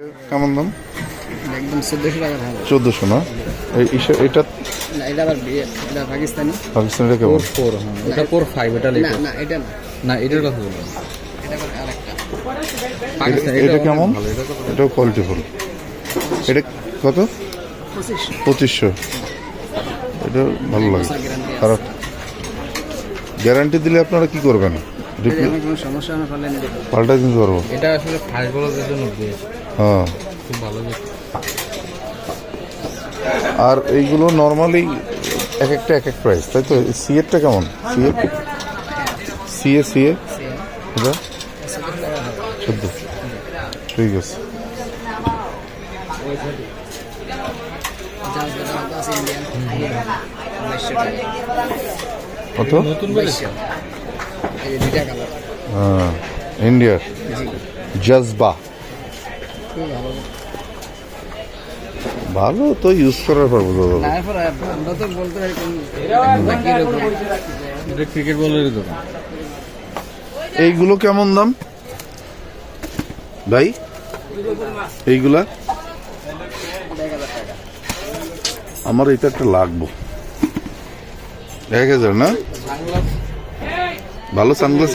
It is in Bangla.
কেমন দাম? একদম চোদ্দোশো টাকা ভালো। চোদ্দোশো না? এটা না এটা আবার এটা পাকিস্তানি। পাকিস্তানিটা কেমন? ফোর হ্যাঁ। এটা ফোর ফাইভ এটা না না এটা না। না এটার কথা বলব এটা পাকিস্তান এটা- কেমন? কত? এটা কত? পঁচিশ পঁচিশশো। এটা ভালো লাগে। খারাপ। গ্যারান্টি দিলে আপনারা কি করবেন? যদি আমার কোনো সমস্যা না ফলে নিতে পারব। পাল্টাই দিতে পারব। এটা আসলে বলার জন্য হ্যাঁ। খুব ভালো আর এইগুলো নর্মালি এক একটা এক এক প্রাইস তাই তো? সিএরটা কেমন? সিএ সিএ সিএ এটা? চোদ্দ। ঠিক আছে। কত? হ্যাঁ। ইন্ডিয়ার জজবা ভালো ভালো তো ইউজ করার পর বোঝা যাবে। আমরা তো বলতে পারি এটা ক্রিকেট বলেরই দোকান। এইগুলো কেমন দাম? ভাই এইগুলা? আমার এটা একটা লাগবো। এক হাজার না? ভালো সানগ্লাস